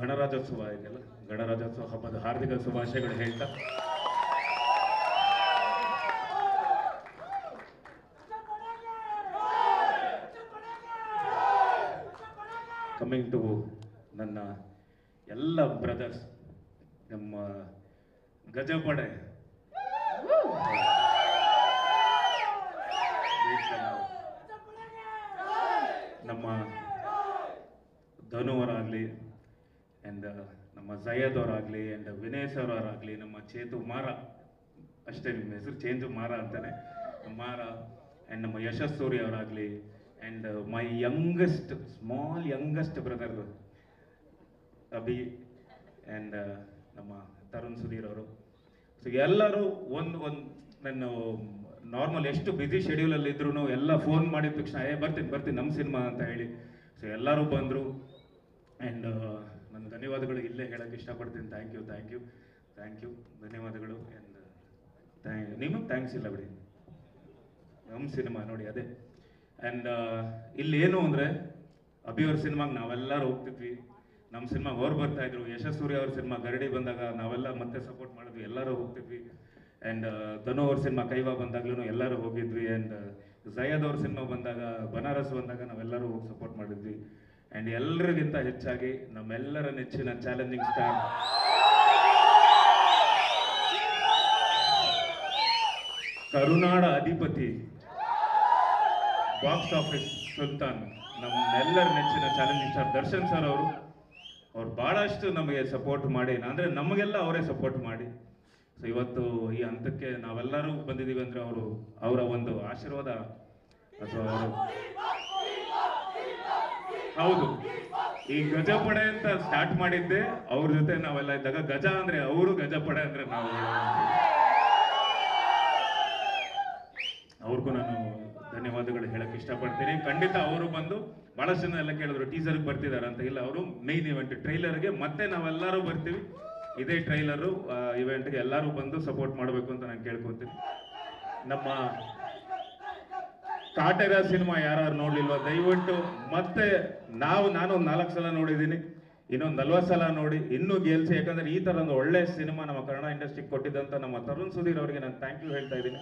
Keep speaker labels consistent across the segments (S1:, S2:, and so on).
S1: ಗಣರಾಜ್ಯೋತ್ಸವ ಇದೆಯಲ್ಲ? ಗಣರಾಜ್ಯೋತ್ಸವ ಹಬ್ಬದ ಹಾರ್ದಿಕ ಶುಭಾಶಯಗಳು ಹೇಳ್ತಾ. ಕಮಿಂಗ್ ಟು ನನ್ನ ಎಲ್ಲ ಬ್ರದರ್ಸ್ ನಮ್ಮ ಗಜಪಡೆ. ನಮ್ಮ ಧನುವರಾಗಲಿ ಆ್ಯಂಡ್ ನಮ್ಮ ಜಯದ್ ಅವರಾಗಲಿ ಆ್ಯಂಡ್ ವಿನಯ್ ಸರ್ ಅವರಾಗಲಿ, ನಮ್ಮ ಚೇತು ಮಾರ, ಅಷ್ಟೇ ನಿಮ್ಮ ಹೆಸರು ಚೇಂಜು ಮಾರ ಅಂತಾನೆ. ಮಾರ ಆ್ಯಂಡ್ ನಮ್ಮ Yashas Surya ಅವರಾಗಲಿ and my youngest small youngest brother Abhi and ನಮ್ಮ ತರುಣ್ ಸುಧೀರ್ ಅವರು. ಸೊ ಎಲ್ಲರೂ ಒಂದು ಒಂದು, ನನ್ನ ನಾರ್ಮಲ್ ಎಷ್ಟು ಬ್ಯುಸಿ ಶೆಡ್ಯೂಲಲ್ಲಿ ಇದ್ರು ಎಲ್ಲ ಫೋನ್ ಮಾಡಿದ ತಕ್ಷಣ, ಏ, ಬರ್ತೀನಿ ಬರ್ತೀನಿ ನಮ್ಮ ಸಿನಿಮಾ ಅಂತ ಹೇಳಿ. ಸೊ ಎಲ್ಲರೂ ಬಂದರು. ಧನ್ಯವಾದಗಳು. ಇಲ್ಲೇ ಹೇಳಕ್ಕೆ ಇಷ್ಟಪಡ್ತೀನಿ. Thank you thank you thank you ಧನ್ಯವಾದಗಳು. ಆ್ಯಂಡ್ ಥ್ಯಾಂಕ್ ನಿಮಗೆ ಥ್ಯಾಂಕ್ಸ್ ಇಲ್ಲ ಬಿಡಿ. ನಮ್ಮ ಸಿನಿಮಾ ನೋಡಿ, ಅದೇ. ಆ್ಯಂಡ್ ಇಲ್ಲಿ ಏನು ಅಂದರೆ ಅಭಿಯವ್ರ ಸಿನಿಮಾಗೆ ನಾವೆಲ್ಲರೂ ಹೋಗ್ತಿದ್ವಿ. ನಮ್ಮ ಸಿನಿಮಾಗೆ ಅವ್ರು ಬರ್ತಾ ಇದ್ರು. ಯಶಸ್ಸೂರಿ ಅವ್ರ ಸಿನಿಮಾ ಗರಡಿ ಬಂದಾಗ ನಾವೆಲ್ಲ ಮತ್ತೆ ಸಪೋರ್ಟ್ ಮಾಡಿದ್ವಿ. ಎಲ್ಲರೂ ಹೋಗ್ತಿದ್ವಿ. ಆ್ಯಂಡ್ ಧನು ಅವ್ರ ಸಿನಿಮಾ ಕೈವಾ ಬಂದಾಗ್ಲೂ ಎಲ್ಲರೂ ಹೋಗಿದ್ವಿ. ಆ್ಯಂಡ್ ಜಯದ್ ಅವ್ರ ಸಿನಿಮಾ ಬಂದಾಗ, ಬನಾರಸ್ ಬಂದಾಗ ನಾವೆಲ್ಲರೂ ಹೋಗಿ ಸಪೋರ್ಟ್ ಮಾಡಿದ್ವಿ. ಆ್ಯಂಡ್ ಎಲ್ಲರಿಗಿಂತ ಹೆಚ್ಚಾಗಿ ನಮ್ಮೆಲ್ಲರ ನೆಚ್ಚಿನ ಚಾಲೆಂಜಿಂಗ್ ಸ್ಟಾರ್ ಕರುನಾಡ ಅಧಿಪತಿ ಬಾಕ್ಸ್ ಆಫೀಸ್ ಸುಲ್ತಾನ್, ನಮ್ಮೆಲ್ಲರ ನೆಚ್ಚಿನ ಚಾಲೆಂಜಿಂಗ್ ಸ್ಟಾರ್ ದರ್ಶನ್ ಸರ್ ಅವರು. ಅವ್ರು ಭಾಳಷ್ಟು ನಮಗೆ ಸಪೋರ್ಟ್ ಮಾಡಿ, ಅಂದರೆ ನಮಗೆಲ್ಲ ಅವರೇ ಸಪೋರ್ಟ್ ಮಾಡಿ. ಸೊ ಇವತ್ತು ಈ ಹಂತಕ್ಕೆ ನಾವೆಲ್ಲರೂ ಬಂದಿದ್ದೀವಿ ಅಂದರೆ ಅವರು, ಅವರ ಒಂದು ಆಶೀರ್ವಾದ ಅಥವಾ ಅವರು ಹೌದು. ಈ ಗಜಪಡೆ ಅಂತ ಸ್ಟಾರ್ಟ್ ಮಾಡಿದ್ದೆ, ಅವ್ರ ಜೊತೆ ನಾವೆಲ್ಲ ಇದ್ದಾಗ ಗಜ ಅಂದ್ರೆ ಅವರು ಗಜಪಡೆ ಅಂದ್ರೆ ನಾವು. ಅವ್ರಿಗೂ ನಾನು ಧನ್ಯವಾದಗಳು ಹೇಳಕ್ ಇಷ್ಟಪಡ್ತೀನಿ. ಖಂಡಿತ ಅವರು ಬಂದು ಬಹಳಷ್ಟು ಜನ ಎಲ್ಲ ಕೇಳಿದ್ರು ಟೀಸರ್ಗೆ ಬರ್ತಿದಾರ ಅಂತ. ಇಲ್ಲ, ಅವರು ಮೈನ್ ಇವೆಂಟ್ ಟ್ರೈಲರ್ಗೆ ಮತ್ತೆ ನಾವೆಲ್ಲರೂ ಬರ್ತೀವಿ. ಇದೇ ಟ್ರೈಲರು ಇವೆಂಟ್ಗೆ ಎಲ್ಲರೂ ಬಂದು ಸಪೋರ್ಟ್ ಮಾಡಬೇಕು ಅಂತ ನಾನು ಕೇಳ್ಕೊತೀನಿ. ನಮ್ಮ ಕಾಟೇರ ಸಿನಿಮಾ ಯಾರು ನೋಡ್ಲಿಲ್ವ? ದಯವಿಟ್ಟು ಮತ್ತೆ ನಾವು, ನಾನೊಂದು ನಾಲ್ಕು ಸಲ ನೋಡಿದ್ದೀನಿ, ಇನ್ನೊಂದು ನಲ್ವತ್ತು ಸಲ ನೋಡಿ, ಇನ್ನೂ ಗೆಲ್ಸಿ, ಯಾಕಂದ್ರೆ ಈ ತರ ಒಂದು ಒಳ್ಳೆ ಸಿನಿಮಾ ನಮ್ಮ ಕನ್ನಡ ಇಂಡಸ್ಟ್ರಿಗೆ ಕೊಟ್ಟಿದ್ದಂತ ನಮ್ಮ ತರುಣ್ ಸುಧೀರ್ ಅವರಿಗೆ ನಾನು ಥ್ಯಾಂಕ್ ಯು ಹೇಳ್ತಾ ಇದ್ದೀನಿ.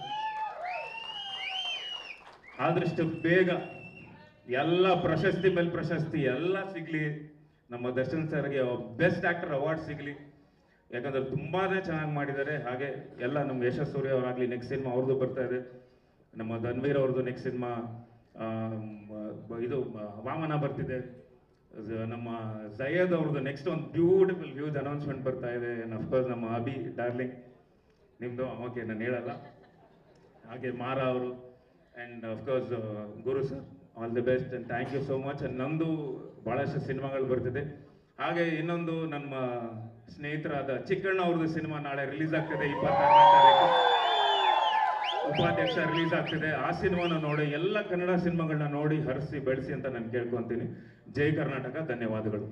S1: ಆದಷ್ಟು ಬೇಗ ಎಲ್ಲ ಪ್ರಶಸ್ತಿ ಮೇಲೆ ಪ್ರಶಸ್ತಿ ಎಲ್ಲ ಸಿಗ್ಲಿ. ನಮ್ಮ ದರ್ಶನ್ ಸರ್ಗೆ ಬೆಸ್ಟ್ ಆಕ್ಟರ್ ಅವಾರ್ಡ್ ಸಿಗ್ಲಿ. ಯಾಕಂದ್ರೆ ತುಂಬಾನೇ ಚೆನ್ನಾಗಿ ಮಾಡಿದ್ದಾರೆ. ಹಾಗೆ ಎಲ್ಲ ನಮ್ಮ ಯಶಸ್ ಸೂರ್ಯ ಅವರಾಗ್ಲಿ ನೆಕ್ಸ್ಟ್ ಸಿನಿಮಾ ಅವ್ರದ್ದು ಬರ್ತಾ ಇದೆ. ನಮ್ಮ ಧನ್ವೀರ್ ಅವ್ರದ್ದು ನೆಕ್ಸ್ಟ್ ಸಿನಿಮಾ ಇದು ವಾಮನ ಬರ್ತಿದೆ. ನಮ್ಮ ಜಯದ್ ಅವ್ರದ್ದು ನೆಕ್ಸ್ಟ್ ಒಂದು ಬ್ಯೂಟಿಫುಲ್ ಹ್ಯೂಜ್ ಅನೌನ್ಸ್ಮೆಂಟ್ ಬರ್ತಾ ಇದೆ. ಅಫ್ಕೋರ್ಸ್ ನಮ್ಮ ಅಭಿ ಡಾರ್ಲಿಂಗ್ ನಿಮ್ದು ಓಕೆ ನಾನು ಹೇಳಲ್ಲ. ಹಾಗೆ ಮಾರ ಅವರು. And of course guru sir all the best and thank you so much and ನಂದು ಭಾಳಷ್ಟು ಸಿನಿಮಾಗಳು ಬರ್ತಿದೆ. ಹಾಗೆ ಇನ್ನೊಂದು ನಮ್ಮ ಸ್ನೇಹಿತರಾದ ಚಿಕ್ಕಣ್ಣ ಅವ್ರದ್ದು ಸಿನಿಮಾ ನಾಳೆ ರಿಲೀಸ್ ಆಗ್ತಿದೆ ಇಪ್ಪತ್ತಾರನೇ ತಾರೀಕು. ಉಪಾಧ್ಯಕ್ಷ ರಿಲೀಸ್ ಆಗ್ತಿದೆ. ಆ ಸಿನಿಮಾನ ನೋಡಿ, ಎಲ್ಲ ಕನ್ನಡ ಸಿನಿಮಾಗಳನ್ನ ನೋಡಿ ಹರಿಸಿ, ಬೆಳೆಸಿ ಅಂತ ನಾನು ಕೇಳ್ಕೊಂತೀನಿ. ಜೈ ಕರ್ನಾಟಕ, ಧನ್ಯವಾದಗಳು.